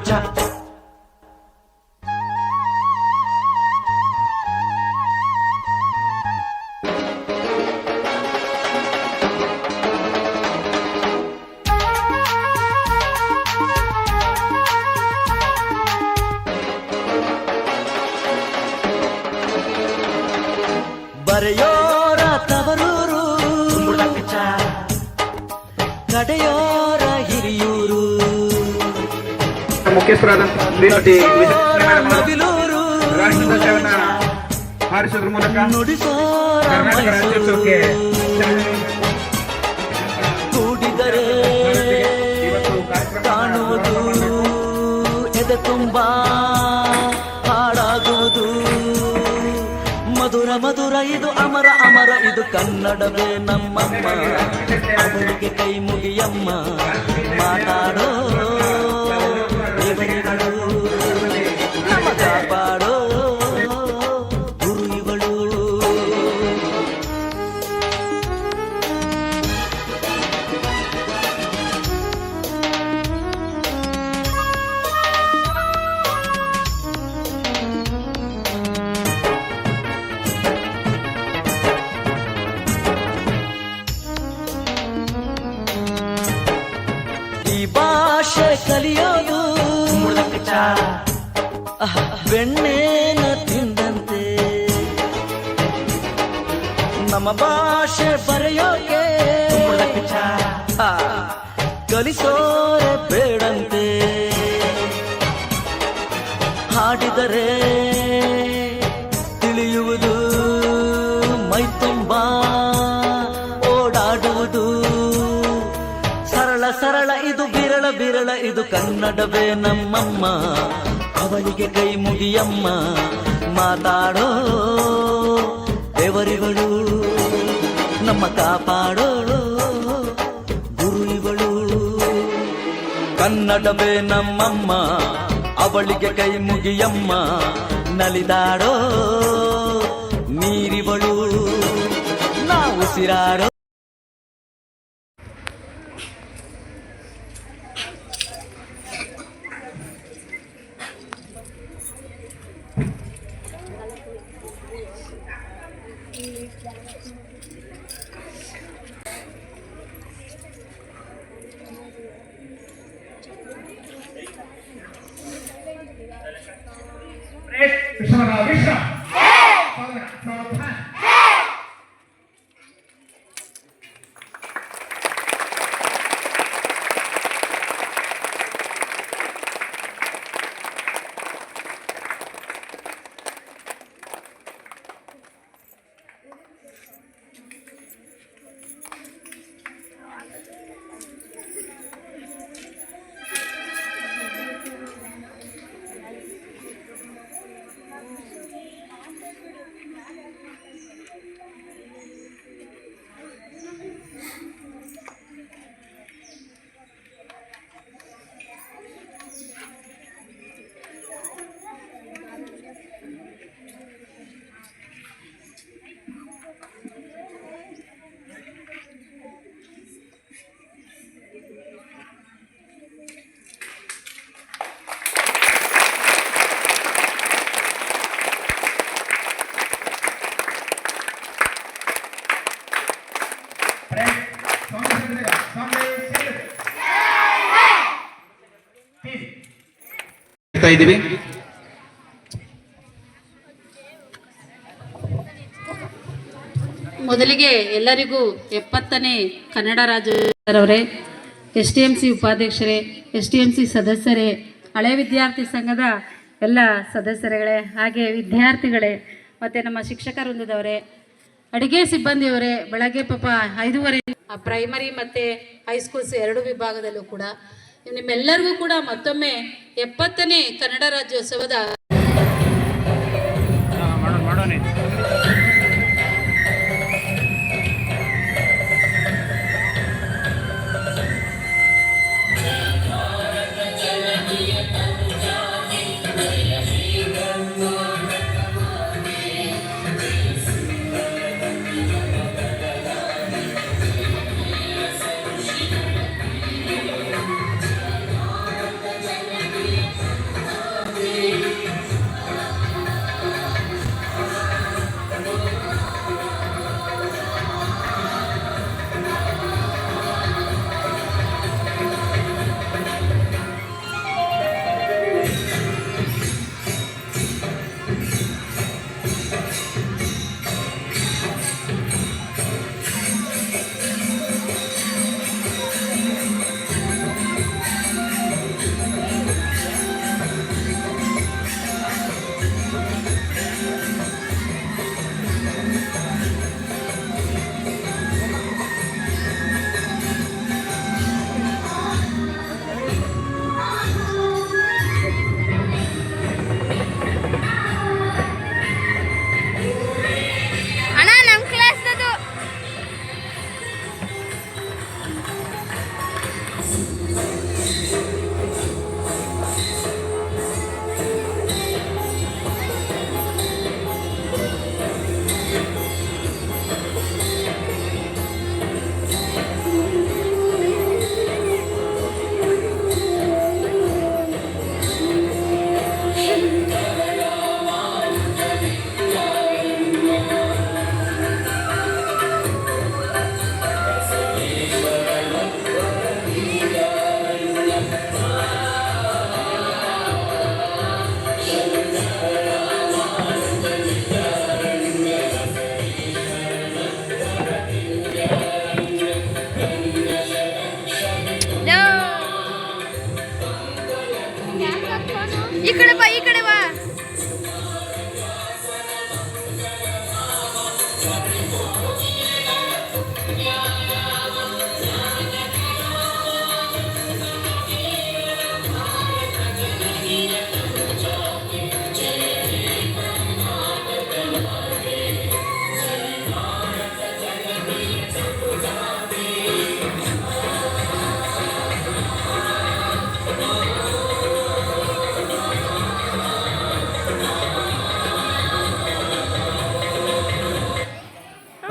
cha. ಮುಖ್ಯಸ್ಥರಾದಂತ Shrimati Vijayalakshmi madam ಅವರು ನವಿಲೂರು ರಾಷ್ಟ್ರಧ್ವಜವನ್ನ ಹಾರಿಸೋದ್ರ ಮೂಲಕ ನುಡಿಸೋರ ಕರ್ನಾಟಕ ರಾಜ್ಯೋತ್ಸವಕ್ಕೆ ಮೈಸೂರು ಕೂಡಿದರೆ ಇವತ್ತು ಕಾರ್ಯಕ್ರಮ ಕಾಣುವುದು ಎದೆ ತುಂಬ ಹಾಡಾಗುವುದು ಮಧುರ ಮಧುರ ಇದು ಅಮರ ಅಮರ ಇದು ಕನ್ನಡವೇ ನಮ್ಮಮ್ಮ ಅವಳಿಗೆ ಕೈ ಮುಗಿಯಮ್ಮ ಮಾತಾಡೋ ಕಲಿಯೋದು ಅಹ, ಬೆಣ್ಣೆನ ತಿಂದಂತೆ ನಮ್ಮ ಭಾಷೆ ಬರೆಯೋಕೆ ಆ, ಕನ್ನಡವೇ ನಮ್ಮಮ್ಮ ಅವಳಿಗೆ ಕೈ ಮುಗಿಯಮ್ಮ ಮಾತಾಡೋ ದೇವರಿಗಳು ನಮ್ಮ ಕಾಪಾಡೋ ಗುರು ಇವಳು ಕನ್ನಡವೇ ನಮ್ಮಮ್ಮ ಅವಳಿಗೆ ಕೈ ಮುಗಿಯಮ್ಮ ನಲಿದಾಡೋ ನೀರಿವಳು ನಾವು ಉಸಿರಾಡೋ విశ్వనాథ విశ్వ ಇದ್ದೀವಿ. ಮೊದಲಿಗೆ ಎಲ್ಲರಿಗೂ ಎಪ್ಪತ್ತನೇ ಕನ್ನಡ ರಾಜ್ಯವರೇ ಎಸ್ ಟಿ ಎಂ ಸಿ ಉಪಾಧ್ಯಕ್ಷರೇ, ಎಸ್ ಟಿ ಎಂ ಸಿ ಸದಸ್ಯರೇ, ಹಳೆ ವಿದ್ಯಾರ್ಥಿ ಸಂಘದ ಎಲ್ಲ ಸದಸ್ಯರುಗಳೇ, ಹಾಗೆ ವಿದ್ಯಾರ್ಥಿಗಳೇ, ಮತ್ತು ನಮ್ಮ ಶಿಕ್ಷಕ ವೃಂದದವರೇ, ಅಡಿಗೆ ಸಿಬ್ಬಂದಿಯವರೇ ಬೆಳಗ್ಗೆ ಪಾಪ ಐದೂವರೆ ಪ್ರೈಮರಿ ಮತ್ತು ಹೈಸ್ಕೂಲ್ಸ್ ಎರಡು ವಿಭಾಗದಲ್ಲೂ ಕೂಡ ನಿಮ್ಮೆಲ್ಲರಿಗೂ ಕೂಡ ಮತ್ತೊಮ್ಮೆ ಎಪ್ಪತ್ತನೇ ಕನ್ನಡ ರಾಜ್ಯೋತ್ಸವದ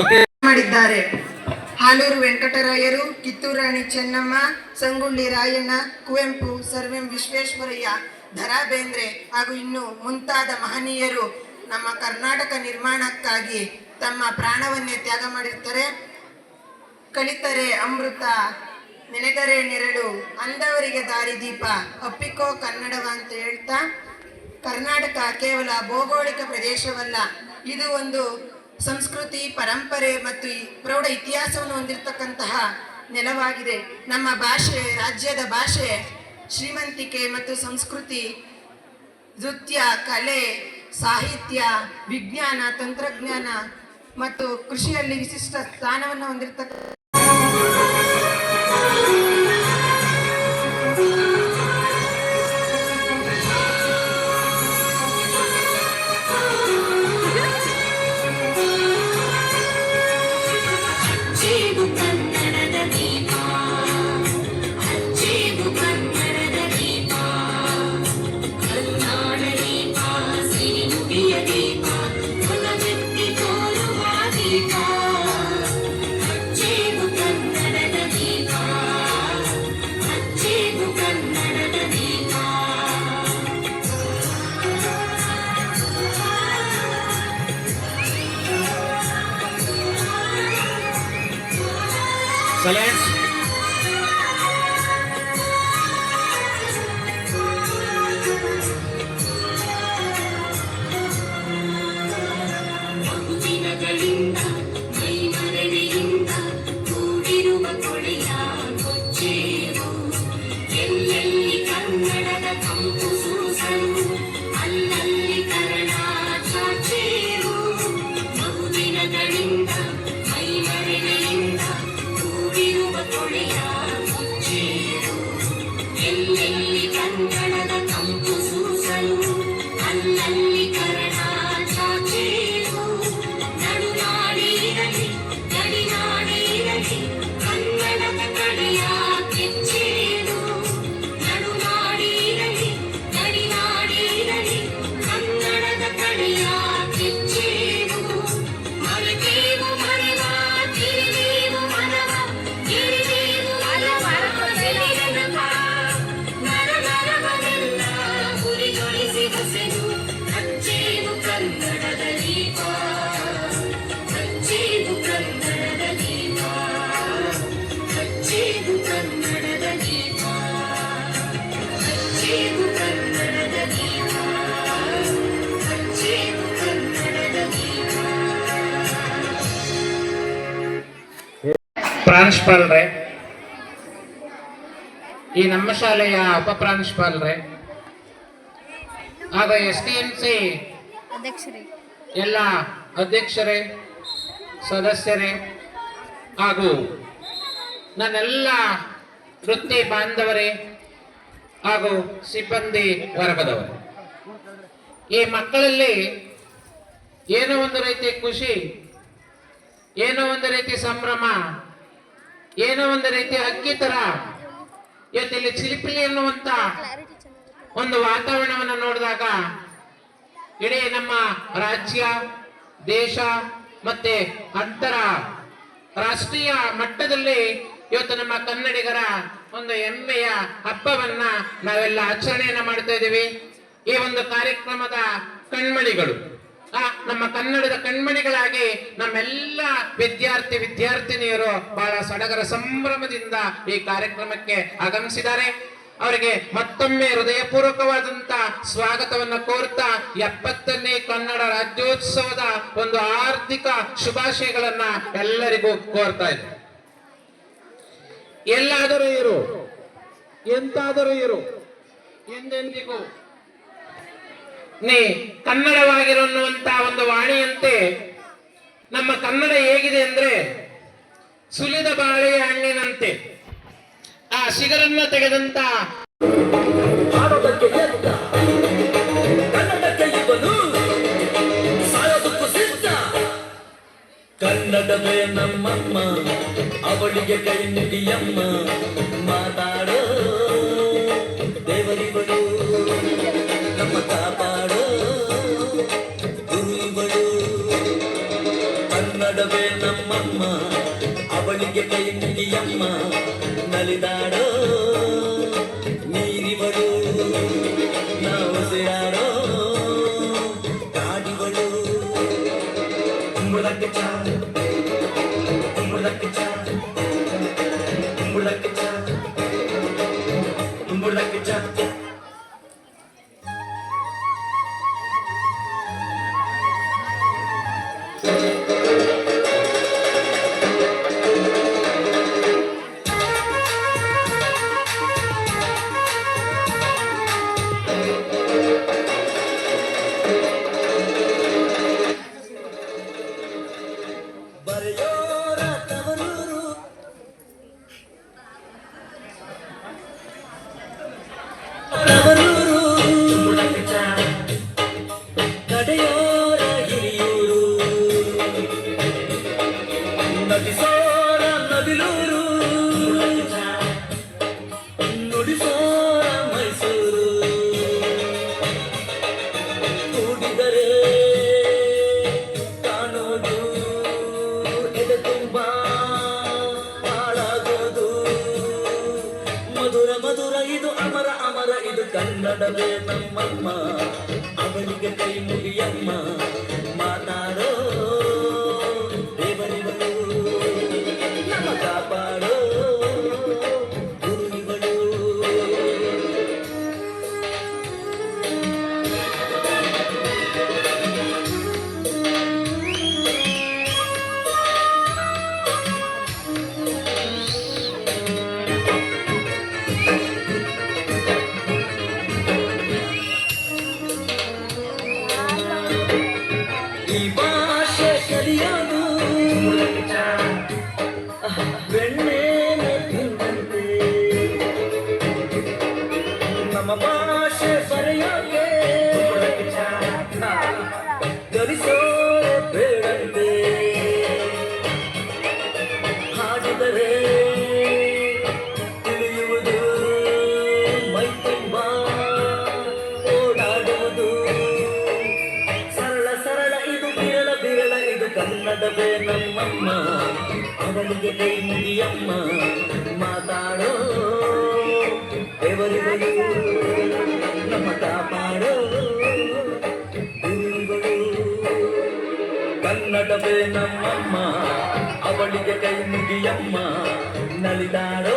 ಮಾಡಿದ್ದಾರೆ. ಹಾಲೂರು ವೆಂಕಟರಾಯರು ಕಿತ್ತೂರು ರಾಣಿ ಚೆನ್ನಮ್ಮ, ಸಂಗೊಳ್ಳಿ ರಾಯಣ್ಣ, ಕುವೆಂಪು, ಸರ್ವೆಂ ವಿಶ್ವೇಶ್ವರಯ್ಯ ಧರಾ ಬೇಂದ್ರೆ ಹಾಗೂ ಇನ್ನು ಮುಂತಾದ ಮಹನೀಯರು ನಮ್ಮ ಕರ್ನಾಟಕ ನಿರ್ಮಾಣಕ್ಕಾಗಿ ತಮ್ಮ ಪ್ರಾಣವನ್ನೇ ತ್ಯಾಗ ಮಾಡಿರ್ತಾರೆ. ಕಲಿತರೆ ಅಮೃತ, ನೆನೆದರೆ ನೆರಳು, ಅಂದವರಿಗೆ ದಾರಿದೀಪ ಅಪ್ಪಿಕೋ ಕನ್ನಡವ ಅಂತ ಹೇಳ್ತಾ, ಕರ್ನಾಟಕ ಕೇವಲ ಭೌಗೋಳಿಕ ಪ್ರದೇಶವಲ್ಲ, ಇದು ಒಂದು ಸಂಸ್ಕೃತಿ, ಪರಂಪರೆ ಮತ್ತು ಪ್ರೌಢ ಇತಿಹಾಸವನ್ನು ಹೊಂದಿರತಕ್ಕಂತಹ ನೆಲವಾಗಿದೆ. ನಮ್ಮ ಭಾಷೆ, ರಾಜ್ಯದ ಭಾಷೆ, ಶ್ರೀಮಂತಿಕೆ ಮತ್ತು ಸಂಸ್ಕೃತಿ, ನೃತ್ಯ, ಕಲೆ, ಸಾಹಿತ್ಯ, ವಿಜ್ಞಾನ, ತಂತ್ರಜ್ಞಾನ ಮತ್ತು ಕೃಷಿಯಲ್ಲಿ ವಿಶಿಷ್ಟ ಸ್ಥಾನವನ್ನು ಹೊಂದಿರತಕ್ಕ Silence. ಅಲ್ಲಲ್ಲಿ ಪ್ರಾಂಶುಪಾಲರೇ. ಈ ನಮ್ಮ ಶಾಲೆಯ ಉಪ ಪ್ರಾಂಶುಪಾಲರೇ. ಆಗ ಎಸ್ ಡಿ ಎಂ ಸಿ ಎಲ್ಲ ಅಧ್ಯಕ್ಷರೇ ಸದಸ್ಯರೇ ಹಾಗೂ ನನ್ನೆಲ್ಲ ವೃತ್ತಿ ಬಾಂಧವರೇ ಹಾಗೂ ಸಿಬ್ಬಂದಿ ವರ್ಗದವರು. ಈ ಮಕ್ಕಳಲ್ಲಿ ಏನೋ ಒಂದು ರೀತಿ ಖುಷಿ ಏನೋ ಒಂದು ರೀತಿ ಸಂಭ್ರಮ ಏನೋ ಒಂದು ರೀತಿ ಅಕ್ಕಿ ತರ. ಇವತ್ತಿಲ್ಲಿ ಚಿಲಿಪಿಲಿ ಅನ್ನುವಂತ ಒಂದು ವಾತಾವರಣವನ್ನು ನೋಡಿದಾಗ ಇಡೀ ನಮ್ಮ ರಾಜ್ಯ, ದೇಶ ಮತ್ತೆ ಅಂತರ ರಾಷ್ಟ್ರೀಯ ಮಟ್ಟದಲ್ಲಿ ಇವತ್ತು ನಮ್ಮ ಕನ್ನಡಿಗರ ಒಂದು ಹೆಮ್ಮೆಯ ಹಬ್ಬವನ್ನ ನಾವೆಲ್ಲ ಆಚರಣೆಯನ್ನ ಮಾಡ್ತಾ ಇದ್ದೀವಿ. ಈ ಒಂದು ಕಾರ್ಯಕ್ರಮದ ಕಣ್ಮಣಿಗಳು. ಆ, ನಮ್ಮ ಕನ್ನಡದ ಕಣ್ಮಣಿಗಳಾಗಿ ನಮ್ಮೆಲ್ಲ ವಿದ್ಯಾರ್ಥಿ, ವಿದ್ಯಾರ್ಥಿನಿಯರು ಬಹಳ ಸಡಗರ ಸಂಭ್ರಮದಿಂದ ಈ ಕಾರ್ಯಕ್ರಮಕ್ಕೆ ಆಗಮಿಸಿದ್ದಾರೆ. ಅವರಿಗೆ ಮತ್ತೊಮ್ಮೆ ಹೃದಯಪೂರ್ವಕವಾದಂತ ಸ್ವಾಗತವನ್ನ ಕೋರ್ತಾ ಎಪ್ಪತ್ತನೇ ಕನ್ನಡ ರಾಜ್ಯೋತ್ಸವದ ಒಂದು ಆರ್ಥಿಕ ಶುಭಾಶಯಗಳನ್ನ ಎಲ್ಲರಿಗೂ ಕೋರ್ತಾ ಇದೆ ಎಲ್ಲಾದರೂ ಇರು. ಎಂತಾದರೂ ಇರು. ಎಂದೆಂದಿಗೂ. ನೀ ಕನ್ನಡವಾಗಿರನ್ನುವಂತ ಒಂದು ವಾಣಿಯಂತೆ ನಮ್ಮ ಕನ್ನಡ ಹೇಗಿದೆ ಅಂದ್ರೆ ಸುಲಿದ ಬಾಳೆಯ ಹಣ್ಣಿನಂತೆ. ಆ ಶಿಗರನ್ನ ತೆಗೆದಂತ ಕನ್ನಡವೇ ನಮ್ಮಮ್ಮ, ಅವಳಿಗೆ ಕೈ ಮುಗಿಯಮ್ಮ ಮಾತಾಡೋ ದೇವರಿಗಳು ನಮ್ಮ கடலே நம்மம்மா ಅವನಿಗೆ ಕೈ ಮುಗಿಯಮ್ಮ Iba అమ్మ మాతాడో ఎవరెవరు నమ్మ కాపాడో ಕನ್ನಡವೇ ನಮ್ಮಮ್ಮ ಅವಳಿಗೆ ಕೈ ಮುಗಿಯಮ್ಮ ನಲಿದಾಡೋ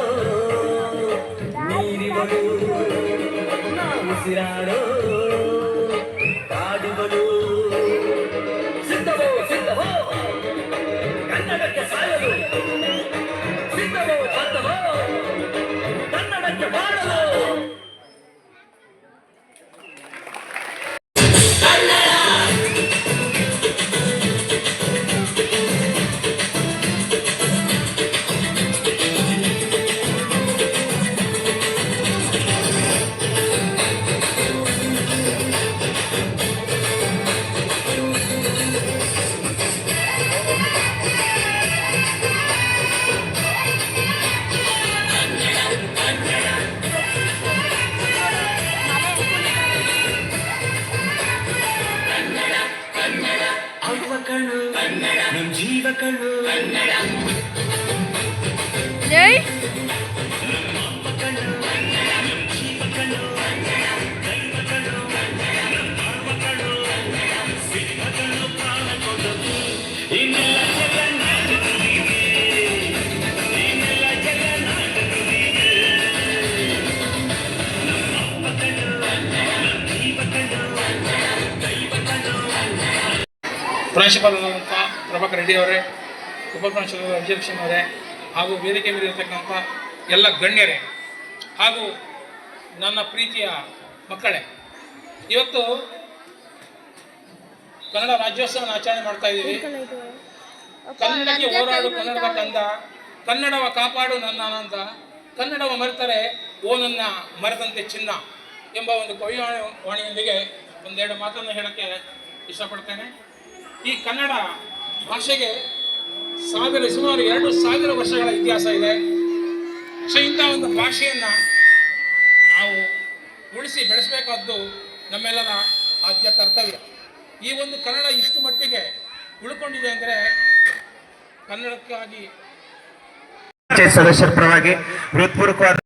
ನೀರಿವಳು ಉಸಿರಾಡೋ ಕಾಡಿವಳು ಸಿದ್ಧವೋ ಸಿದ್ಧವೋ ಕನ್ನಡಕ್ಕೆ ಸಾಯಲು ಬಂದವೋ ಬಂದವೋ ಕನ್ನಡಕ್ಕೆ ಬಾಳಲು ಪ್ರಾಂಶುಪಾಲರಾದಂಥ ಪ್ರಭಾಕರ್ ರೆಡ್ಡಿ ಅವರೇ ಉಪಪ್ರಾಂಶುಪಾಲರ ವಿಜಯಲಕ್ಷ್ಮಿ ಅವರೇ ಹಾಗೂ ವೇದಿಕೆ ಮೇಲೆ ಇರತಕ್ಕಂಥ ಎಲ್ಲ ಗಣ್ಯರೇ ಹಾಗೂ ನನ್ನ ಪ್ರೀತಿಯ ಮಕ್ಕಳೇ, ಇವತ್ತು ಕನ್ನಡ ರಾಜ್ಯೋತ್ಸವ ಆಚರಣೆ ಮಾಡ್ತಾ ಇದ್ದೀವಿ. ಕನ್ನಡಕ್ಕೆ ಹೋರಾಡು, ಕನ್ನಡದ ತಂದ ಕನ್ನಡವ ಕಾಪಾಡು ನನ್ನ ಆನಂದ ಕನ್ನಡವ ಮರೆತರೆ ಓ ನನ್ನ ಮರೆತಂತೆ ಚಿನ್ನ ಎಂಬ ಒಂದು ಕವಿ ವಾಣಿಯೊಂದಿಗೆ ಒಂದೆರಡು ಮಾತನ್ನು ಹೇಳೋಕ್ಕೆ ಇಷ್ಟಪಡ್ತೇನೆ. ಈ ಕನ್ನಡ ಭಾಷೆಗೆ ಸಾವಿರ, ಸುಮಾರು ಎರಡು ಸಾವಿರ ವರ್ಷಗಳ ಇತಿಹಾಸ ಇದೆ. ಸೊ, ಇಂಥ ಒಂದು ಭಾಷೆಯನ್ನು ನಾವು ಉಳಿಸಿ ಬೆಳೆಸಬೇಕಾದ್ದು ನಮ್ಮೆಲ್ಲರ ಆದ್ಯ ಕರ್ತವ್ಯ. ಈ ಒಂದು ಕನ್ನಡ ಇಷ್ಟು ಮಟ್ಟಿಗೆ ಉಳ್ಕೊಂಡಿದೆ ಅಂದರೆ ಕನ್ನಡಕ್ಕಾಗಿ ಸದಸ್ಯರ ಪರವಾಗಿ ಹೃತ್ಪೂರ್ವಕವಾದ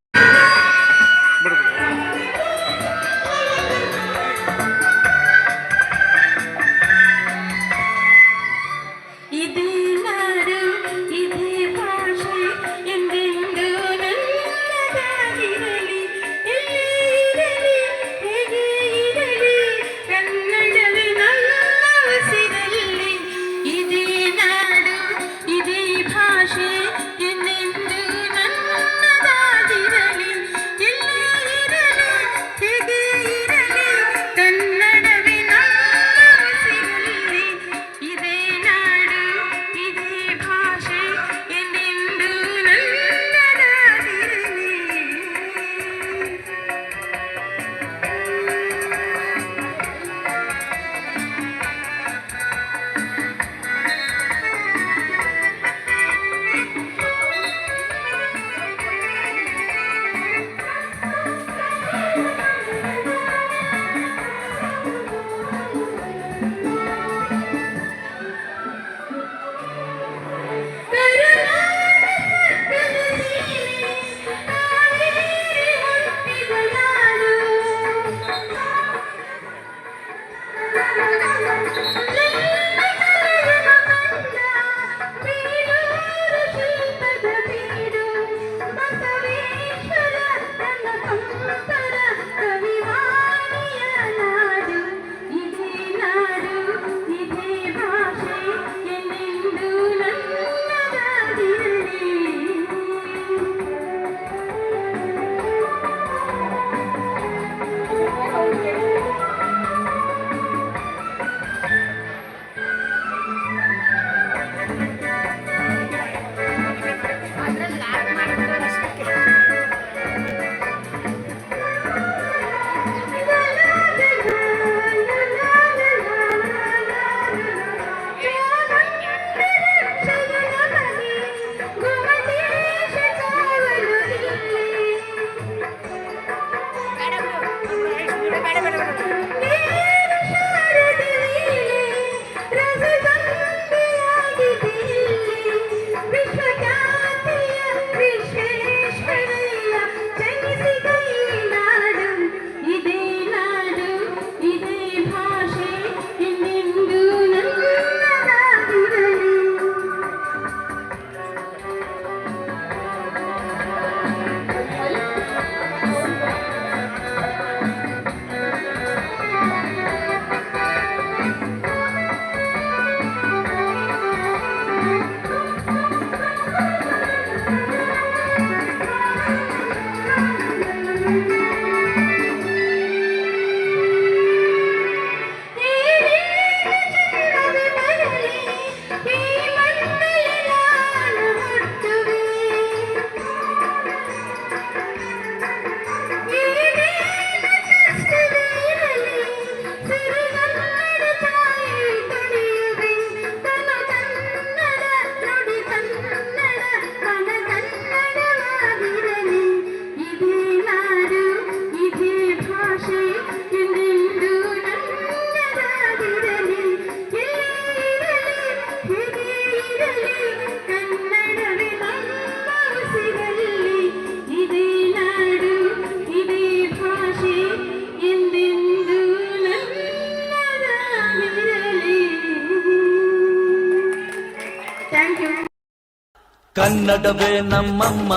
ಕನ್ನಡವೇ ನಮ್ಮಮ್ಮ,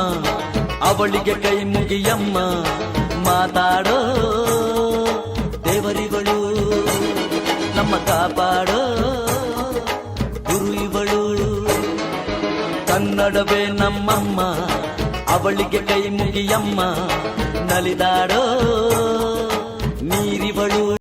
ಅವಳಿಗೆ ಕೈ ಮುಗಿಯಮ್ಮ. ಮಾತಾಡೋ ದೇವರಿಗಳು, ನಮ್ಮ ಕಾಪಾಡೋ ಗುರು ಇವಳು ಕನ್ನಡವೇ ನಮ್ಮಮ್ಮ, ಅವಳಿಗೆ ಕೈ ಮುಗಿಯಮ್ಮ. ನಲಿದಾಡೋ